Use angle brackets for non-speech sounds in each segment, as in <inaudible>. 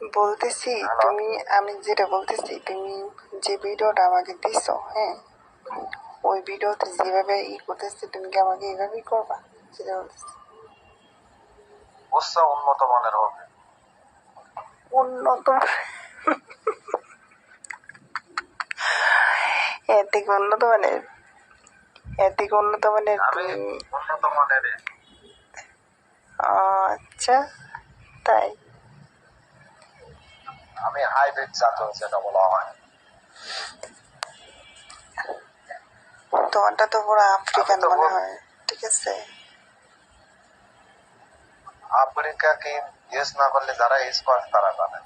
বলতেছি? তুমি আমি যেটা বলতেছি তুমি যে ভিডিওটা আমাকে দিছো হ্যাঁ ওই ভিডিওতে যেভাবে ই করতেছি তুমি কি আমাকে এভাবেই করবা? সেটা বলতেছি। বুঝছ উন্নত মানের হবে। উন্নত এর থেকে উন্নত মানে এর থেকে উন্নত মানে তুমি? উন্নত মানের আচ্ছা তাই। আমি হাইব্রিড জাতীয় যেটা বলা হয় তোমারটা তো পুরো আফ্রিকান মনে হয় ঠিক আছে আফ্রিকাকে ইউজ না করলে যারা ইউজ করে তারা জানে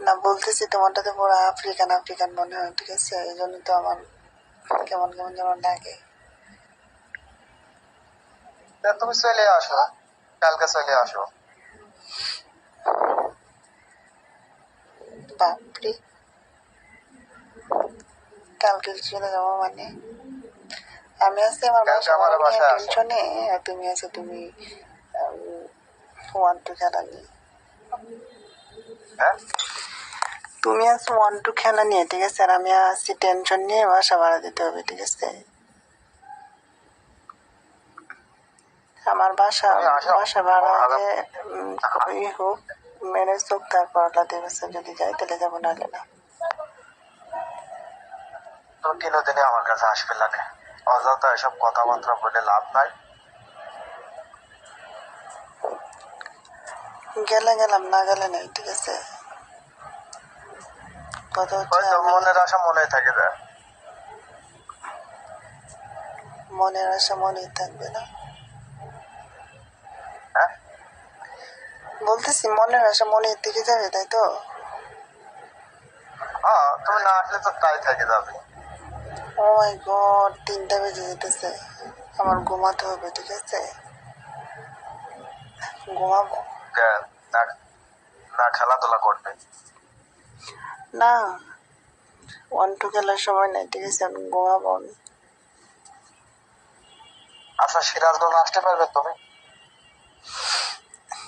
না বলতেছি তোমারটা তো পুরো আফ্রিকান আফ্রিকান মনে হয় ঠিক আছে এই জন্য তো আমার কেমন কেমন যেন লাগে তুমি চলে আসো কালকে চলে আসো বাপরে। কালকে চলে যাব মানে। আমি আছি আমার। টেনশনে আর তুমি আছো তুমি ওয়ান টু খেলা নিয়ে তুমি আছো ওয়ান টু খেলা নিয়ে ঠিক আছে? আর আমি আছি টেনশন নিয়ে বাসা ভাড়া দিতে হবে ঠিক আছে? আমার বাসা বাসা ভাড়া হোক। ম্যানেজ হোক তারপর আল্লাহ দেবে যদি যাই তাহলে যাব নাহলে না তুমি দিনে আমার কাছে আসবে লাগে। অযথা এসব কথাবার্তা বলে লাভ নাই। গেলে গেলাম না গেলে নেই ঠিক আছে? কথা হচ্ছে মনের আশা মনে থেকে যায়। মনের আশা মনেই থাকবে না। বলতেছি মনের আশা মনের দিকে যাবে তাই তো? তুমি না আসলে তো তাই থেকে যাবে। ও মাই গড তিনটা বেজে যেতেছে। আমার ঘুমাতে হবে ঠিক আছে? ঘুমাবো। না খেলাধুলা করবে? না। ওয়ান টু খেলার সময় নাই ঠিক আছে? আমি ঘুমাবো আমি। আচ্ছা সিরাজগঞ্জ আসতে পারবে তুমি?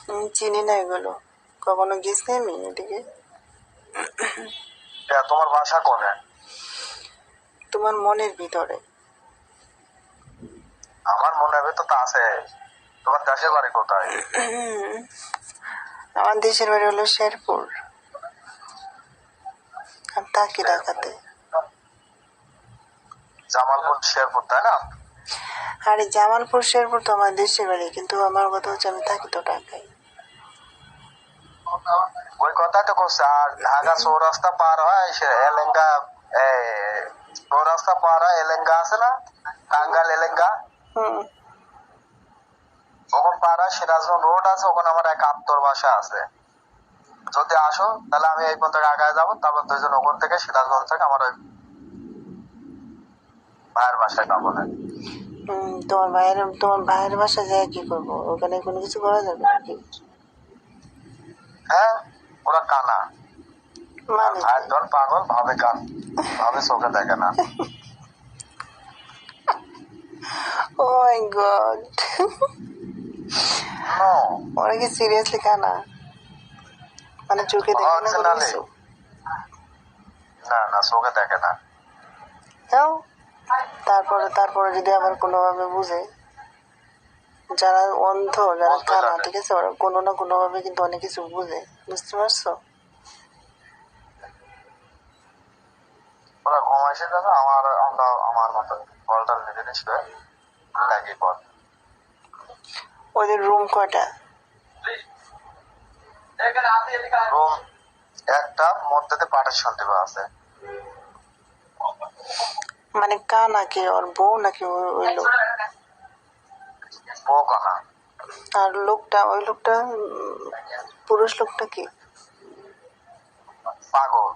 আমি চিনি না এগুলো। কখনো গেছি আমি এদিকে? তোমার বাসা কোনে? তোমার মনের ভিতরে। আমার মনে হবে তো তা আছে। তোমার দেশের বাড়ি কোথায়? আমার দেশের বাড়ি হলো শেরপুর। আর থাকি ঢাকাতে। জামালপুর শেরপুর তাই না? আর জামালপুর শেরপুর তো আমার দেশের বাড়ি কিন্তু আমার কথা হচ্ছে আমি থাকি তো ঢাকায়। ওই কথা তো করছে আর ঢাকা চৌরাস্তা পার হয় সে এলেঙ্গা এ, চৌরাস্তা পার হয় এলেঙ্গা আছে না টাঙ্গাল এলেঙ্গা হুম ওখানে পার হয় সিরাজগঞ্জ রোড আছে ওখানে আমার এক আত্মর বাসা আছে যদি আসো তাহলে আমি এই পর্যন্ত আগায় যাব তারপর দুজন ওখান থেকে সিরাজগঞ্জ থেকে আমার ওই ভাইয়ের বাসায় যাব না তোমার ভাইয়ের তোমার ভাইয়ের বাসা যায় কি করব ওখানে কোনো কিছু করা যাবে নাকি হ্যাঁ ওরা কানা। মানে? ভাইয়ের পাগল ভাবে কান। ভাবে চোখে দেখে না। ও মাই গড ওরা কি সিরিয়াসলি খানা মানে চোখে দেখে না কোনো না না চোখে দেখে না। তারপরে তারপরে যদি আবার কোনোভাবে বুঝে। যারা অন্ধ যারা কানা ঠিক আছে? ওরা কোনো না কোনো ভাবে কিন্তু অনেক কিছু বুঝে। বুঝতে পারছ? ওরা ঘুমাইছে যাবে আমার আমরা আমার মতো কলটা জিনিস লাগি পর ওদের রুম কয়টা? রুম একটা মধ্যে পার্টিশন দেওয়া আছে। মানে কা নাকি? ওর বউ নাকি ওই- লোক? আর লোকটা ওই লোকটা পুরুষ লোকটা কি? পাগল।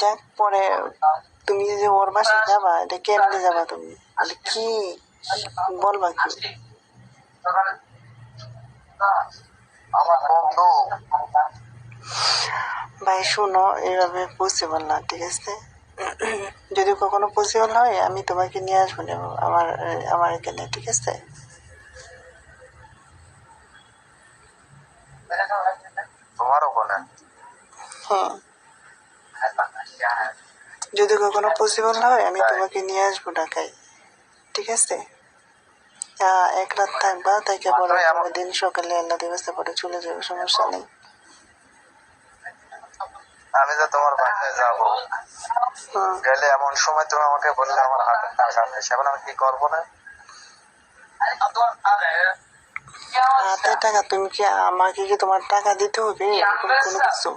যাক পরে তুমি যে ওর বাসায় যাবা এটা কেমনে যাবা তুমি? এটা কি? বলবা কি? ভাই শুনো এইভাবে পসিবল না ঠিক আছে? যদি কখনো পসিবল হয় আমি তোমাকে নিয়ে আসব না আমার আমার এখানে ঠিক আছে? তোমার ওখানে? যদি কখনো পসিবল হয় আমি তোমাকে নিয়ে আসব ঢাকায়। ঠিক আছে? এক রাত থাকবা তাই কেবল দিন সকালে আল্লাহ দিবসে পরে চলে যাবে সমস্যা নেই। আমি যে তোমার বাসায় যাব। গেলে এমন সময় তুমি আমাকে বললে আমার হাতে টাকা নেই সেখন আমি কি করব না? হাতে টাকা তুমি কি আমাকে কি তোমার টাকা দিতে হবে? এরকম কোনো কিছু?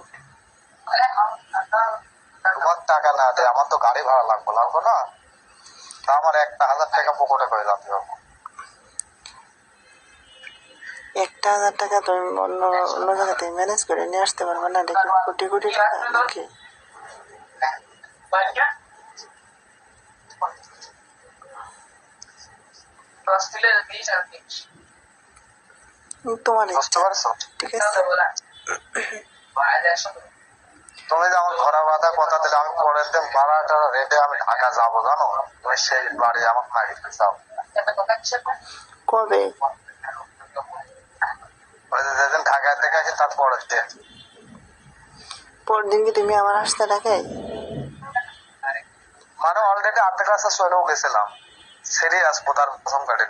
তোমার টাকা না দে আমার তো গাড়ি ভাড়া লাগবে লাগবে না? তা আমার একটা হাজার টাকা পকেটে করে যাতে হবে? একটা হাজার টাকা তুমি অন্য অন্য জায়গা থেকে ম্যানেজ করে নিয়ে আসতে পারবে না কোটি কোটি টাকা নাকি তোমার বুঝতে পারছ? ঠিক আছে। তুমি যে আমার ঘোরা বাঁধা কথা দিলে আমি পরের দিন ভাড়াটা রেটে আমি ঢাকা যাব জানো? তুমি সেই বাড়ি আমার চাও। কবে ওই যে যেদিন ঢাকায় তার পরের দিন পরদিন কি তুমি আমার আসতে ঢাকায় মানে অলরেডি আর্ধেক রাস্তা চলেও গেছিলাম। সিরিয়াস প্রতার প্রথম কাটে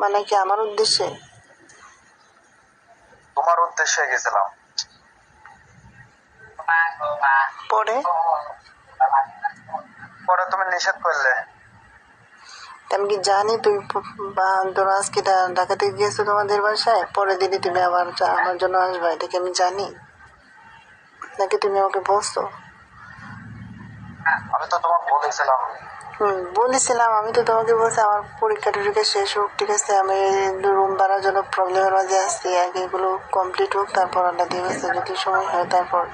মানে কি আমার উদ্দেশ্যে? তোমার উদ্দেশ্যে গেছিলাম। পরে? পরে তুমি নিষেধ করলে। আমি কি জানি তুমি প- বা ধরো আজকে ঢাকা থেকে গিয়েছো তোমাদের বাসায় পরের দিনই তুমি আবার আমার জন্য আসবে এটা কি আমি জানি? নাকি তুমি আমাকে বলছো? আমি তো তোমাকে বলেছিলাম। হুম বলেছিলাম আমি তো তোমাকে বলছি আমার পরীক্ষা টরীক্ষা শেষ হোক ঠিক আছে আমি রুম ভাড়ার জন্য প্রবলেমের মাঝে আসছি আগে এগুলো কমপ্লিট হোক তারপর আল্লাহ দিবসে যদি সময় হয় তারপর।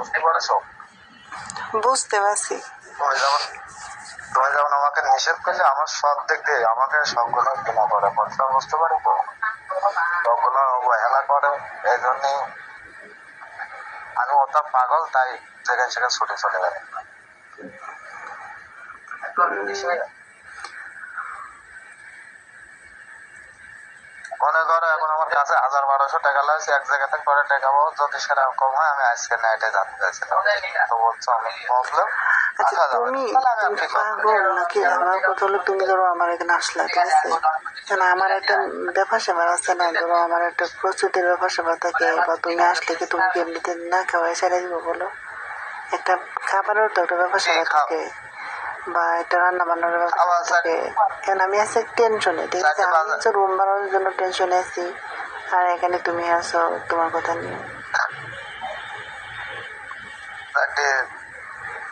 বুঝতে পারছ? বুঝতে পারছি। তুমি যেমন তুমি যেমন আমাকে নিষেধ করলে আমার সব দিক দিয়ে আমাকে সবগুলো বিনা করে। পড়তে বুঝতে পারি তো? সবগুলো অবহেলা করে এই জন্যই আমি ওটা পাগল তাই যেখানে সেখানে ছুটে চলে গেল মনে করো এখন আমার কাছে হাজার বারোশো টাকা লাগছে এক জায়গা থেকে পরে টাকা পাবো। যদি সেটা কম হয় আমি আজকে নাইটে যেতে চাইছিলাম তো বলছো আমি প্রবলেম আচ্ছা তুমি না। তাহলে তুমি পাগল নাকি? আমার কথা হলো তুমি ধরো আমার এখানে আসলা ঠিক আছে? কেন আমার একটা ব্যাপার সেবার আছে না ধরো আমার একটা প্রস্তুতির ব্যাপার সেবার থাকে বা তুমি আসলে কি তুমি এমনিতে না খাওয়াই সেরে দিব বলো? একটা খাবারের তো একটা ব্যাপার সেবার থাকে। বা একটা রান্না বান্নার আবার থাকে। আমি আছি টেনশনে ঠিক আছে? আমি হচ্ছে রুম বানানোর জন্য টেনশনে আছি। আর এখানে তুমি আসো তোমার কথা নিয়ে।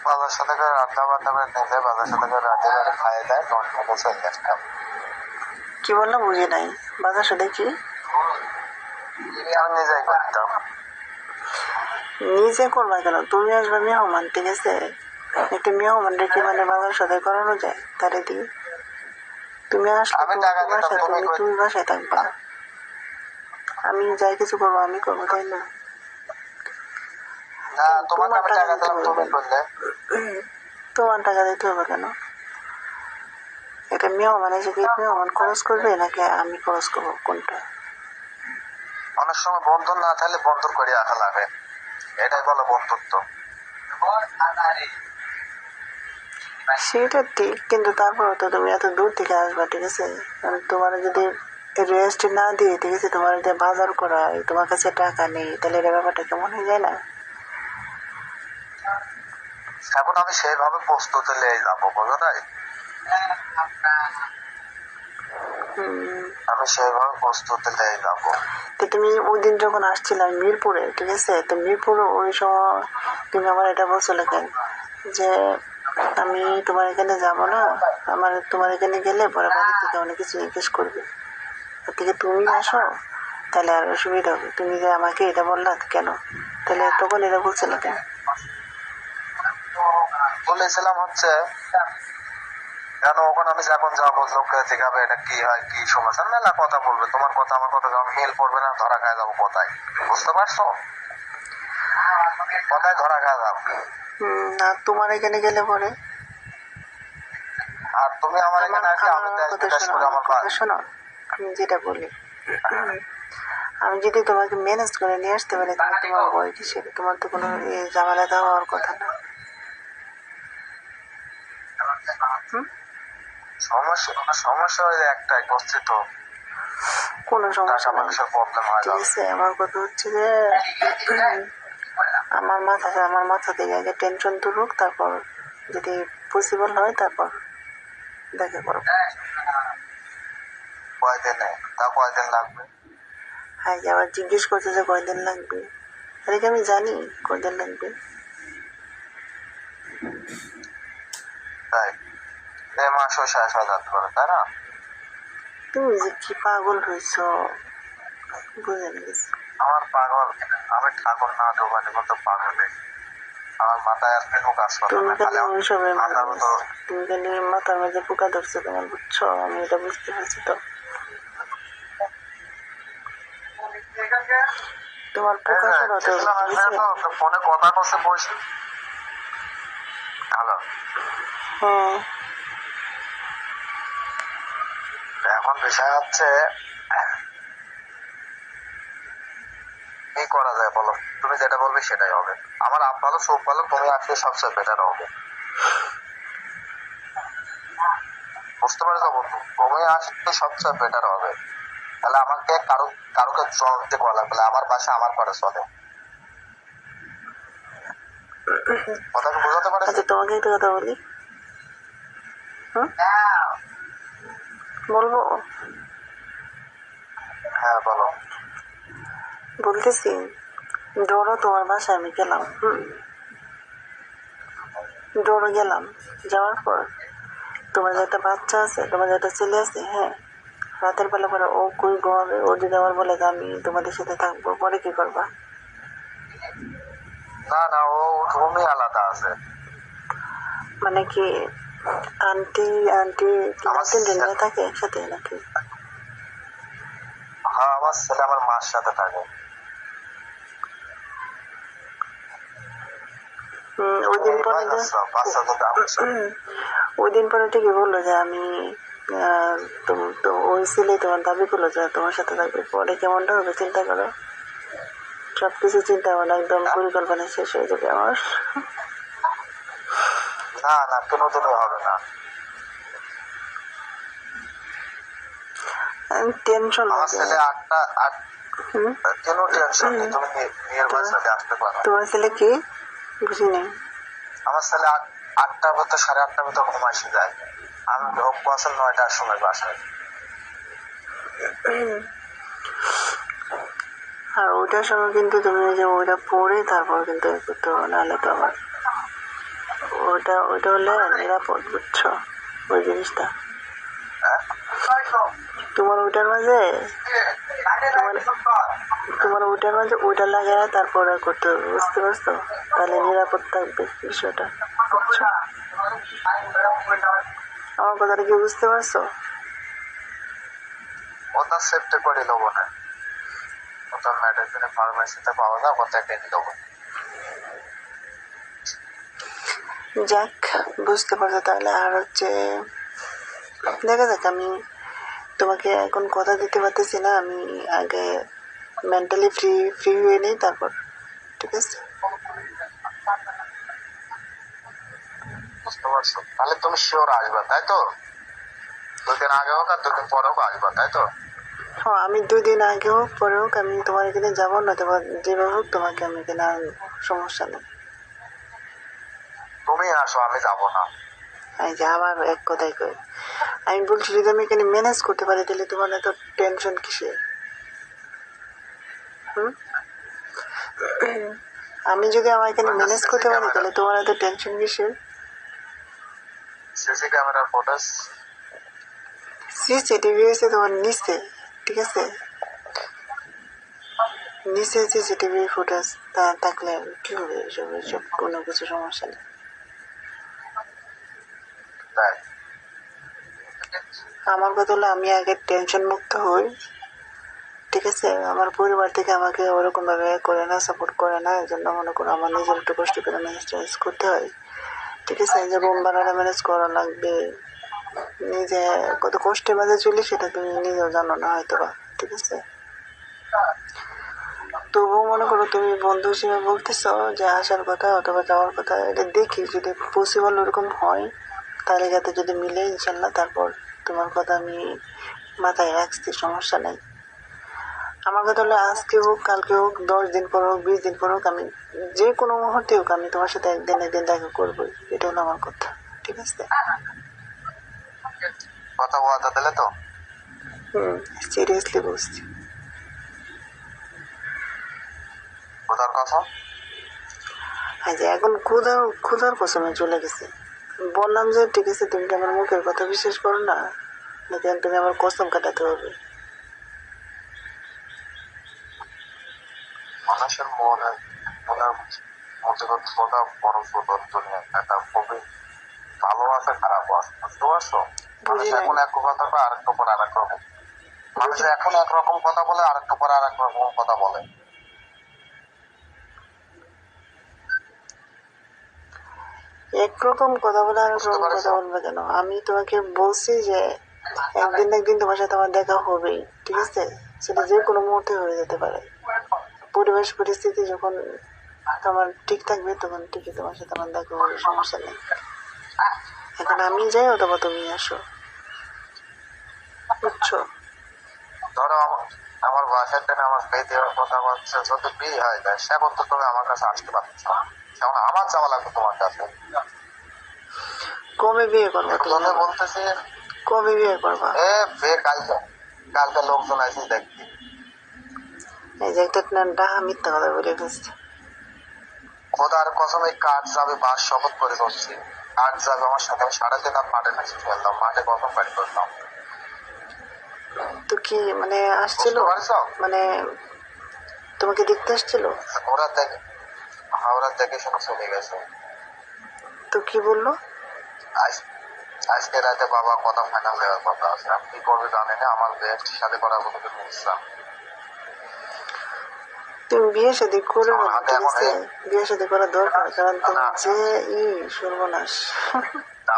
বাবার সাথে করে রান্না বান্না করে নিলে বাবার সাথে করে রাতে করে খাইয়ে দেয় তখন চলে আসতাম কি বলল? বুঝি নাই। বাজার সাথে কি? আমি নিজেই করতাম। নিজে করবা কেন? তুমি আসবে মেহমান ঠিক আছে? একটা মেহমান রেখে মানে বাবার সাথে করানো যায় তারে দিয়ে। তুমি আসলে আমি টাকা দিতাম, তুমি তুমি বাসায় থাকবা। আমি যাই কিছু করব আমি করব তাই না। তোমার টাকা দিতে হবে কেন? এটা মেহমান এসে কি মেহমান খরচ করবে নাকি আমি খরচ করব কোনটা? অনেক সময় বন্ধন না থাকলে বন্ধন করে রাখা লাগে। এটাই বলো বন্ধুত্ব। সেটা ঠিক কিন্তু তারপরে তো তুমি এত দূর থেকে আসবা ঠিক আছে? তোমার যদি রেস্ট না দিয়ে ঠিক আছে তোমার যে বাজার করা হয়, তোমার কাছে টাকা নেই তাহলে এটা ব্যাপারটা কেমন হয়ে যায় না? এখন আমি সেইভাবে প্রস্তুতি নিয়ে যাব বোঝো নাই? আমি সেইভাবে প্রস্তুতি নিয়ে যাব তো তুমি ওই দিন যখন আসছিলাম মিরপুরে ঠিক আছে তো মিরপুরে ওই সময় তুমি আমার এটা বলছিলে কেন? যে আমি তোমার এখানে যাব না। আমার, তোমার এখানে গেলে পরে বাড়ি থেকে অনেক কিছু জিজ্ঞেস করবে। তার থেকে তুমি আসো, তাহলে আর সুবিধা হবে। তুমি যে আমাকে এটা বললা কেন? তাহলে তখন এটা বলছিল কেন? বলেছিলাম হচ্ছে, কেন ওখানে আমি যখন যাব লোককে জিজ্ঞাবে এটা কি হয়, কি সমস্যা? মেলা কথা বলবে। তোমার কথা, আমার কথা মিল পড়বে না, ধরা খায় যাব কোথায়? বুঝতে পারছ? কোথায় ধরা খায় যাব? আর তোমার এখানে গেলে পরে। আর তুমি আমার এখানে আসলে আমি কথা শোনো আমার কথা শোনো আমি যেটা বলি আমি যদি তোমাকে ম্যানেজ করে নিয়ে আসতে পারি তাহলে তোমার বই কিসের? তোমার তো কোনো ঝামেলা দেওয়ার কথা না। সমস্যা সমস্যা হয়ে একটাই গচ্ছিত কোনো সমস্যা নেই। প্রবলেম হয় ঠিক আছে আমার কথা হচ্ছে যে আমার মাথা আমার মাথা থেকে আগে টেনশন তুলুক তারপর যদি পসিবল হয় তারপর দেখা করব কয়দিনে তা কয়দিন লাগবে? হ্যাঁ আবার জিজ্ঞেস করছে যে কয়দিন লাগবে? আরে আমি জানি কয়দিন লাগবে? তাই? এই মাসও শেষ হয়ে যেতে পারে তাই না? তুমি যে কি পাগল হয়েছ। বুঝে গেছি। আমার পাগল আমি ঠাকুর না ঢোকানি মতো পাগলে আমার মাথায় আর কোনো কাজ করে তুমি না খালি আমার মাথার মানুষ মতো তুমি খালি মাথার মাঝে পোকা ধরছে তোমার বুঝছ? আমি এটা বুঝতে পারছি তো। তোমার পোকা সরাতে হবে ফোনে কথা করছে বসে হ্যালো। হুম এখন বিষয় হচ্ছে কি করা যায় বলো? তুমি যেটা বলবে সেটাই হবে। আমার আপ ভালো সব ভালো তুমি আসলে সবচেয়ে বেটার হবে। বুঝতে পারছ বন্ধু? তুমি আসলে সবচেয়ে বেটার হবে। তাহলে আমাকে কারও কারোকে জল দিতে করা লাগবে আমার বাসা আমার পরে চলে। কথাকে বোঝাতে পারে আচ্ছা তোমাকে একটা কথা বলি। বলব? হ্যাঁ বলো। বলতেছি ডোরো তোমার বাসায় আমি গেলাম হুম। ডোরো গেলাম যাওয়ার পর তোমার যে একটা বাচ্চা আছে তোমার যে একটা ছেলে আছে হ্যাঁ রাতের বেলা পরে ও কই ঘুমাবে ও যদি আমার বলে যে আমি তোমাদের সাথে থাকব পরে কি করবা? না না ও রুমই আলাদা আছে। মানে কি আন্টি আন্টি থাকে একসাথে নাকি? হ্যাঁ আমার ছেলে আমার মার সাথে থাকে। ওই দিন পরে ওই দিন পরে ঠিকই বলল যে আমি তো- ওই ছেলে তোমার দাবি করল যে তোমার সাথে থাকবে। পরে কেমনটা হবে চিন্তা করো। সব কিছু চিন্তা ভাবনা একদম পরিকল্পনা শেষ হয়ে যাবে আমার। না না কোনো দিনই হবে না। টেনশন ছেলে আটটা আট হুম, টেনশন তুমি বাচ্চাতে আসতে পারো। তোমার ছেলে কি? বুঝি নেই আমার ছেলে আট- আটটার ভিতর সাড়ে আটটার ভিতর ঘুম আসে যায়। আমি হোক বছর নয়টার সময় বাসায় আর ওইটার সময় কিন্তু তুমি যে ওইটা পরে তারপর কিন্তু করতে হবে নাহলে তো আবার ওটা ওইটা হলে নিরাপদ বুঝছ? ওই জিনিসটা। হ্যাঁ? তোমার ওইটার মাঝে? তোমার ওইটার মাঝে ওইটা লাগে তারপরে করতে হবে বুঝতে পারছ? তাহলে নিরাপদ থাকবে বিষয়টা আমার কথাটা কি বুঝতে পারছ? ওটা সেফটি করে দেবো না। ওটা মেডিসিনে ফার্মেসিতে পাওয়া যায় ওটা কিনে দেবো যাক বুঝতে পারছ তাহলে। আর হচ্ছে দেখা যাক আমি তোমাকে এখন কথা দিতে পারতেছি না আমি আগে মেন্টালি ফ্রি ফ্রি হয়ে নিই তারপর ঠিক আছে? বুঝতে পারছ। তাহলে তুমি শিওর আসবে তাই তো? দুদিন আগে হোক আর দুদিন পরে হোক আসবে তাই তো? হ্যাঁ আমি দুই দিন আগে হোক পরে হোক আমি তোমার এখানে যাব না তোমার যেভাবে হোক তোমাকে আমি এখানে সমস্যা নেই। তুমি আসো আমি যাব না। এই যে আবার এক কথাই কই। আমি বলছি যদি আমি এখানে ম্যানেজ করতে পারি তাহলে তোমার এত টেনশন কিসে হুম? আমি যদি আমার এখানে ম্যানেজ করতে পারি তাহলে তোমার এত টেনশন কিসের? সিসি ক্যামেরার ফুটেজ সিসিটিভি হয়েছে তোমার নিচে ঠিক আছে? নিচে সিসিটিভি ফুটেজ থাকলে কি হবে? এসব এসব কোনো কিছু সমস্যা নেই। আমার হলো আমি আগে টেনশন মুক্ত হই, ঠিক আছে? আমার পরিবার থেকে আমাকে ওরকম ভাবে করে না সাপোর্ট করে না এই জন্য মনে করো আমার নিজের একটু কষ্ট করে ম্যানেজ করতে হয়। ঠিক আছে? যে বোম বানানো ম্যানেজ করা লাগবে, নিজে কত কষ্টের মাঝে চলি সেটা তুমি নিজেও জানো না হয়তো বা ঠিক আছে? তবুও মনে করো তুমি বন্ধু হিসেবে বলতেছো যে আসার কথা অথবা যাওয়ার কথা, এটা দেখি যদি পসিবল ওরকম হয়। তাহলে যাতে যদি মিলে ইনশাল্লাহ তারপর তোমার কথা আমি মাথায় রাখছি সমস্যা নেই। আমার কথা হলো আজকে হোক কালকে হোক দশ দিন পর হোক বিশ দিন পর হোক আমি যে কোনো মুহূর্তে হোক আমি তোমার সাথে একদিন একদিন দেখা করবোই এটা হলো আমার কথা ঠিক আছে? কথা ওয়াদা দিলে তো। হুম সিরিয়াসলি বলছি। কোথার কথা যে এখন ক্ষুধার ক্ষুধার কসমে চলে গেছে। বললাম যে ঠিক আছে তুমি কি আমার মুখের কথা বিশ্বাস করো না? নাকি তুমি আমার কসম কাটাতে হবে? মানুষের মনে মনের মধ্যে বড় দুনিয়া একটা খুবই ভালো আছে খারাপ আছে। বুঝতে পারছ? মানুষ এখন এক কথা কয় আরেকটু পর আরেক রকম। মানুষ এখন একরকম কথা বলে আরেকটু পর আরেক রকম কথা বলে। একরকম কথা বলে আর বুঝতে রকম পারছ? কথা বলবে কেন? আমি তোমাকে বলছি যে একদিন একদিন তোমার সাথে আমার দেখা হবেই ঠিক আছে? সেটা যে কোনো মুহূর্তে হয়ে যেতে পারে। পরিবেশ পরিস্থিতি যখন তোমার ঠিক থাকবে তখন ঠিকই তোমার সাথে আমার দেখা হবে সমস্যা নেই। এখন আমি যাই অথবা তুমি আসো? বুঝছ? ধরো আমার- আমার বাসার আমার বিয়ে দেওয়ার কথা বলছে যদি বিয়ে হয়ে যায় সেখন তো তুমি আমার কাছে আসতে পারছ না। সেখন আমার যাওয়া লাগবে তোমার কাছে। কবে বিয়ে করব একটু তুমি জন্য বলতেছি। কবে বিয়ে করবা? এ বিয়ে কালকে। কালকে লোকজন আছে দেখবি এই যে একটা ডাহা মিথ্যা কথা বলে ফেলছে। খোদার কসম এই কাঠ যাবে বাস শপথ করে করছি কাঠ যাবে আমার সাথে। আমি সারাদিন আর মাঠে নাচি ফেলতাম মাঠে কসম বাড়ি করতাম? তো কি মানে আসছিল? মানে তোমাকে দেখতে আসছিল? ওরা দেখে ওরা দেখে শুনে চলে গেছে। তো কি বলল? আজকে রাতে বাবা কথা ফাইনাল দেওয়ার কথা আছে। আমি কি করবে জানি না আমার বিয়ের সাথে করার কথা কিন্তু ইসলাম তুমি বিয়ে শাদী করে বিয়ে শাদী করা দরকার কারণ তোমার যে ই সর্বনাশ।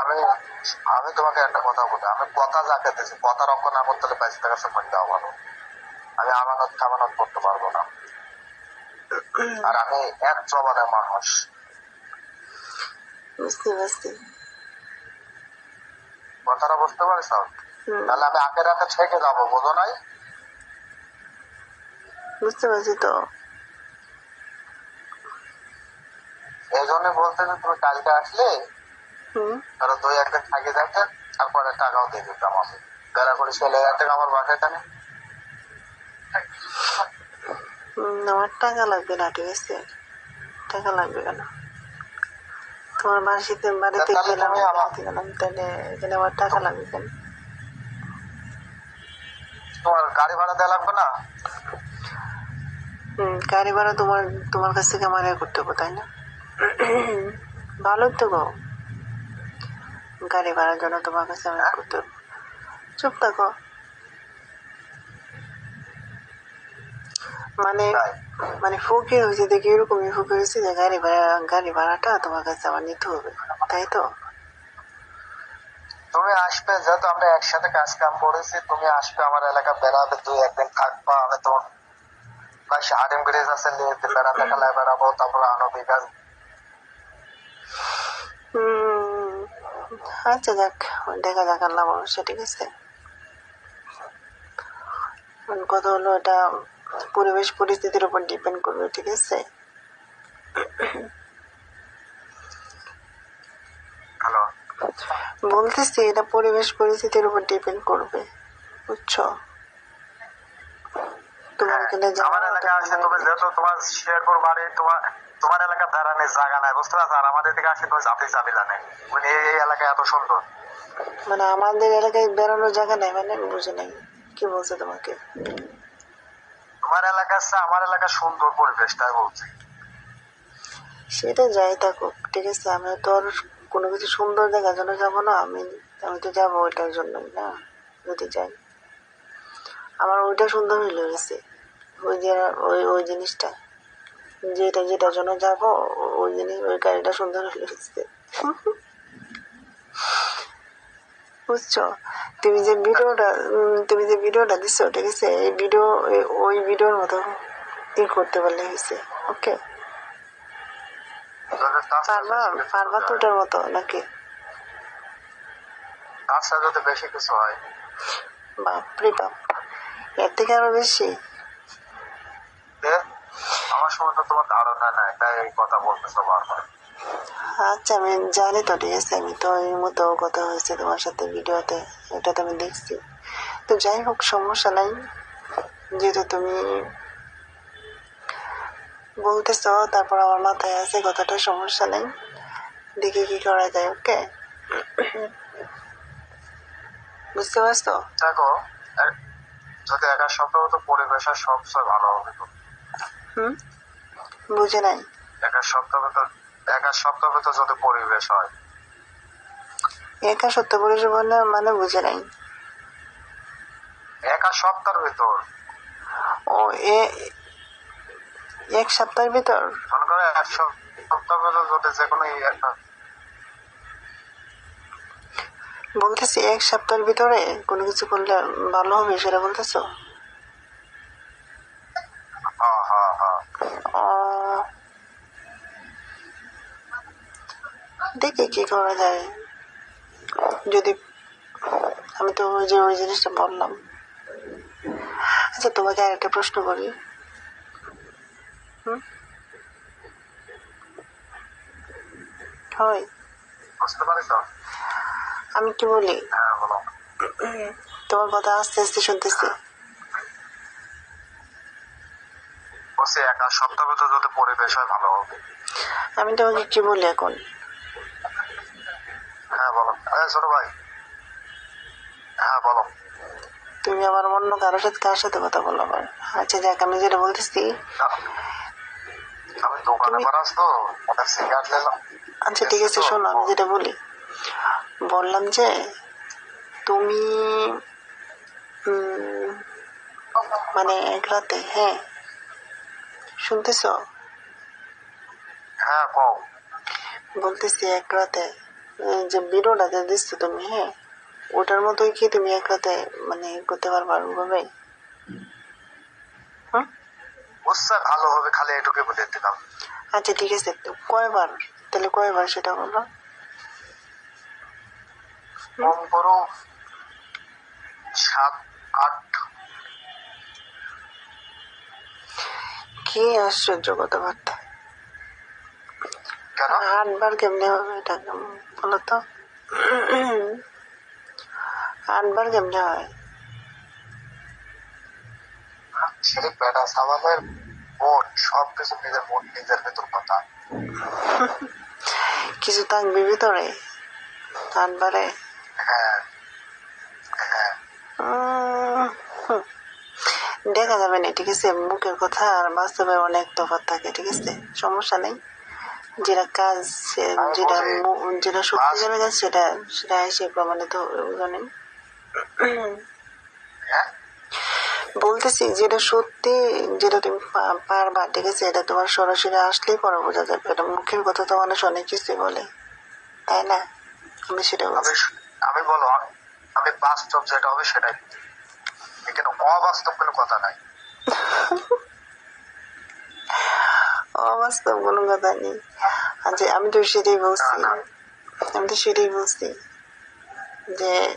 আমি আমি তোমাকে একটা কথা বলি। আমি কথা যাকে দিয়েছি কথা রক্ষা না করতে হলে বাইশ টাকা সময় দেওয়া ভালো আমি আমানত খামানত করতে পারব না। আর আমি এক জবানের মানুষ। বুঝতে পারছি। কথাটা বুঝতে পারছ? তাহলে আমি আগে রাতে ছেকে যাব বোঝো নাই? বুঝতে পারছি তো। এই জন্য বলতে যে তুমি কালকে আসলে হুম। ধরো দুই একদিন থাকি যাচ্ছে তারপরে টাকাও দিয়ে দিতাম আমি। বেড়া করে চলে যাচ্ছে আমার বাসায় হুম, আমার টাকা লাগবে না ঠিক আছে? টাকা লাগবে কেন? তোমার বাসিতে বাড়িতে গেলাম তাহলে এখানে আমার টাকা লাগবে কেন? তোমার গাড়ি ভাড়া দেওয়া লাগবে না? হুম গাড়ি ভাড়া তোমার তোমার কাছ থেকে আমার করতে হবে তাই না? ভালোই তো গো। গাড়ি ভাড়ার জন্য তোমার কাছে আমি করতে হবে। চুপ থাকো। মানে মানে ফকির হয়েছে দেখে এরকমই ফকির হয়েছে যে গাড়ি ভাড়া গাড়ি ভাড়াটা তোমার কাছে আমার নিতে হবে তাই তো? তুমি আসবে যেহেতু আমরা একসাথে কাজ কাম করেছি তুমি আসবে আমার এলাকা বেড়াবে তুই একদিন থাকবা আমি তোমার পাশে হাডিম ব্রিজ আছে লিয়েতে বেড়াতে খেলায় বেড়াবো তারপরে আনবি কাজ হুম আচ্ছা যাক দেখা যাক আল্লাহ ভরসা ঠিক আছে? কথা হলো এটা পরিবেশ পরিস্থিতির উপর ডিপেন্ড করবে ঠিক আছে? বলতেছি এটা পরিবেশ পরিস্থিতির উপর ডিপেন্ড করবে বুঝছ? তোমার এখানে আমার এলাকা আসে তুমি যেহেতু তোমার বাড়ি তোমার তোমার এলাকা বেড়ানোর জায়গা নাই বুঝতে পারছ? আর আমাদের আসে মানে এই এলাকা এত সুন্দর। মানে আমাদের এলাকায় বেরোনোর জায়গা নাই মানে বুঝে নাই। কি বলছে তোমাকে? তোমার এলাকা আছে, আমার এলাকা সুন্দর পরিবেশ, তাই বলছি। সেটা যাই থাকুক, ঠিক আছে? আমি তো আর কোনো কিছু সুন্দর দেখার জন্য যাব না, আমি আমি তো যাব ওইটার জন্যই, না? যদি যাই। আমার ওইটা সুন্দর হইলে গেছে ওই যে ওই ওই জিনিসটা। যেটা, যেটার জন্য যাব ওই জিনিস, ওই গাড়িটা সুন্দর হইলে গেছে বুঝছ? তুমি যে ভিডিওটা তুমি যে ভিডিওটা দিছো ঠিক আছে এই ভিডিও ওই ভিডিওর মতো ই করতে পারলে হয়েছে ওকে পারবা পারবা তো ওটার মতো নাকি? তার সাথে বেশি কিছু হয়। বাপরে বাপ এর থেকে আরও বেশি? আমার সময় তো তোমার ধারণা নাই তাই এই কথা বলতেছো বারবার। আচ্ছা আমি জানি তো ঠিক আছে আমি তো এই মতো কথা হয়েছে তোমার সাথে ভিডিওতে এটা তো আমি দেখছি। তো যাই হোক সমস্যা নাই। যেহেতু তুমি বলতেছ তারপর আমার মাথায় আছে কথাটা সমস্যা নেই। দেখি কি করা যায় ওকে? বুঝতে পারছ? দেখো যদি একা সপ্তাহ তো পরিবেশের সবচেয়ে ভালো হবে হুম? বুঝে নাই। একা সপ্তাহে তো একা সপ্তাহে তো যদি পরিবেশ হয়। একা সত্য পুরুষ বলে মানে বুঝে নাই। একা সপ্তাহের ভিতর? ও এ এক সপ্তাহের ভিতর? মনে করো এক সপ্তাহের ভিতর যদি যে কোনো বলতেছি এক সপ্তাহের ভিতরে কোনো কিছু করলে ভালো হবে সেটা বলতেছো? হ্যাঁ হ্যাঁ হ্যাঁ। দেখি কি করা যায়। যদি আমি তো ওই যে ওই জিনিসটা বললাম। আচ্ছা তোমাকে আর একটা প্রশ্ন করি। হুম? হয়। আমি কি বলি? হ্যাঁ তোমার কথা আস্তে আস্তে শুনতেছি। একা পরিবেশ হয় ভালো হবে। আমি তোমাকে কি বলি এখন? হ্যাঁ বলো। হ্যাঁ ছোট ভাই। হ্যাঁ বলো। তুমি আবার অন্য কারোর সাথে কার সাথে কথা বলো? আবার আচ্ছা যাক আমি যেটা বলতেছি আমি দোকানে পারাস তো একটা সিগারেট নিলাম। আচ্ছা ঠিক আছে শোনো আমি যেটা বলি বললাম যে তুমি মানে এক রাতে হ্যাঁ শুনতেছ? হ্যাঁ বলতেছি এক রাতে যে ভিডিওটা যে দিচ্ছ তুমি হ্যাঁ ওটার মতোই কি তুমি একলাতে মানে করতে পারবা ওভাবে? বুঝছে ভালো হবে খালি এটুকু বলে দিলাম। আচ্ছা ঠিক আছে। কয়বার? তাহলে কয়বার সেটা বলো? কম করো সাত আট। কি আশ্চর্য কথাবার্তা। আটবার কেমনে হবে এটা? কেমন বলো তো আটবার কেমনে হয়? ছেলে বেটা সামানের মন সব কিছু নিজের মন নিজের ভেতর কথা। কিছু থাকবে ভিতরে? আটবারে হ্যাঁ। হ্যাঁ। দেখা যাবে না ঠিক আছে? মুখের কথা আর বাস্তবে অনেক তফাৎ থাকে ঠিক আছে? সমস্যা নেই। যেটা কাজ যেটা যেটা সত্যি কাজ- সেটা সেটা এসে প্রমাণিত জানেন হ্যাঁ? বলতেছি যেটা সত্যি যেটা তুমি পারবা ঠিক আছে? এটা তোমার সরাসরি আসলেই পরে বোঝা যাবে। এটা মুখের কথা তো মানুষ অনেক কিছু বলে তাই না? আমি সেটা আমি আমি বলো আমি বাস্তব যেটা হবে সেটাই। এখানে অবাস্তব কোনো কথা নাই। <laughs> অবাস্তব কোনো কথা নেই। যে আমি তো সেটাই বলছি। আমি তো সেটাই বলছি যে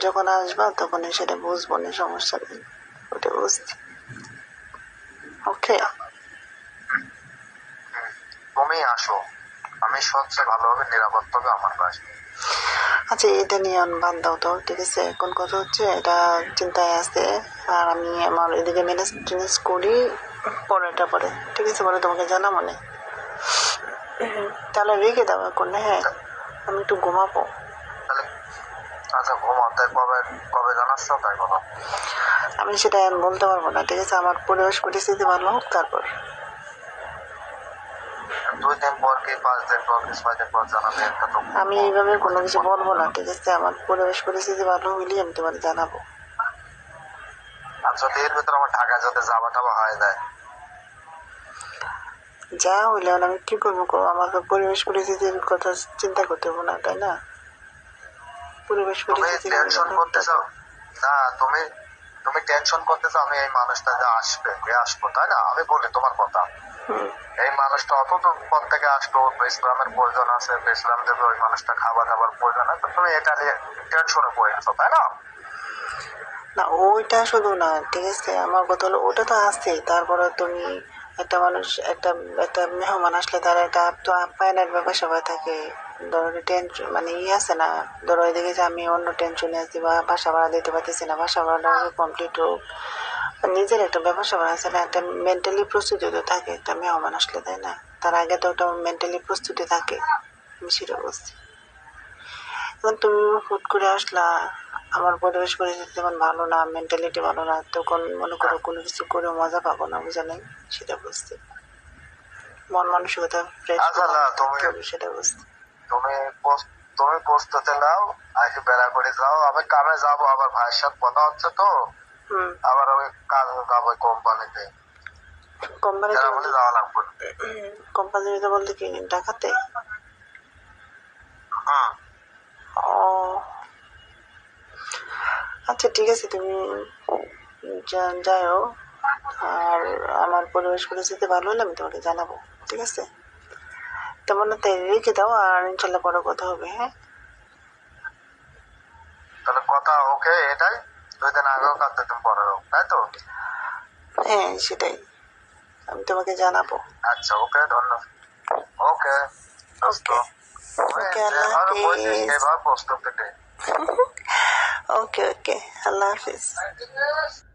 যখন আসবা তখন সেটা বুঝব না সমস্যা নেই। ওটা বুঝছি। ওকে তুমি আসো। আমি সবচেয়ে ভালোভাবে নিরাপত্তাবে আমার কাছে। আচ্ছা এটা নিয়ে আমি বাদ দাও তো ঠিক আছে? কোন কথা হচ্ছে এটা চিন্তায় আছে। আর আমি আমার এদিকে ম্যানেজ টেনেজ করি পরেটা পরে। ঠিক আছে পরে তোমাকে জানা মনে তাহলে রেখে দাও এখন হ্যাঁ? আমি একটু ঘুমাবো। তাহলে আচ্ছা ঘুমাও। তাই কবে কবে জানাচ্ছ তাই বলো। আমি সেটা এখন বলতে পারব না ঠিক আছে? আমার পরিবেশ পরিস্থিতি ভালো হোক তারপর দুই দিন পর কি পাঁচ দিন পর কি ছয় দিন পর জানাবে একটা তো আমি এইভাবে কোনো কিছু বলব না ঠিক আছে? আমার পরিবেশ পরিস্থিতি ভালো হইলেই আমি তোমার জানাব। যদি এর ভিতরে আমার ঢাকা যদি যাওয়া টাবা হয়ে যায় যা হইলে আমি কি করব? আমাকে পরিবেশ পরিস্থিতির কথা চিন্তা করতে হবে না তাই না? পরিবেশ পরিস্থিতি টেনশন করতেছো না তুমি তুমি টেনশন করতেছো আমি এই মানুষটা যে আসবে আসব তাই না? আমি বলি তোমার কথা। এই মানুষটা অত পর থেকে আসলো ইসলামের প্রয়োজন আছে ইসলাম দেবে, ওই মানুষটা খাবার দাবার প্রয়োজন আছে। তুমি এটা নিয়ে টেনশনে পড়ে গেছো, তাই না? না, ওইটা শুধু না, ঠিক আছে, আমার কথা হলো, ওটা তো আছে তারপরে তুমি একটা মানুষ, একটা একটা মেহমান আসলে তার একটা তো আপ্যায়নের ব্যাপার সবাই থাকে। ধরো টেনশন মানে ই আছে না, ধরো এদিকে যে আমি অন্য টেনশনে আছি বা বাসা ভাড়া দিতে পারতেছি না, বাসা ভাড়াটা কমপ্লিট হোক। নিজের একটা ব্যবসা ভাড়া আছে না একটা মেন্টালি প্রস্তুতি তো থাকে একটা মেহমান আসলে তাই না? তার আগে তো একটা মেন্টালি প্রস্তুতি থাকে আমি সেটা বলছি। এখন তুমি হুট করে আসলা আমার পরিবেশ পরিস্থিতি তেমন ভালো না মেন্টালিটি ভালো না তখন মনে করো কোনো কিছু করে মজা পাবো না বুঝা নেই? সেটা বুঝতে মন মানসিকতা ফ্রেশ তুমি- সেটা বুঝতে তুমি তুমি পোস্টতে নাও আজকে বেলা করে যাও আমি কামে যাব আবার ভাইয়ের সাথে কথা হচ্ছে তো। হুম। আবার কোম্পানিতে কোম্পানিতে বলে যাওয়া লাগবে কোম্পানিতে <coughs> বলতে কি ঢাকাতে? ও। আচ্ছা ঠিক আছে তুমি যাও আর আমার পরিবেশ পরিস্থিতি ভালো হলে আমি তোমাকে জানাব ঠিক আছে? তেমন তাই রেখে দাও আর ইনশাল্লাহ পরে কথা হবে হ্যাঁ? তাহলে কথা ওকে এটাই। দুই দিন আগেও কাজ দুদিন পরেও তাই তো? হ্যাঁ সেটাই। আমি তোমাকে জানাব। আচ্ছা ওকে ধন্যবাদ। ওকে দোস্ত। ওকে। আল্লাহ যেভাবে বলছিস হাফিজ সেভাবে প্রস্তুত থেকে ওকে ওকে আল্লাহ হাফিজ। <laughs>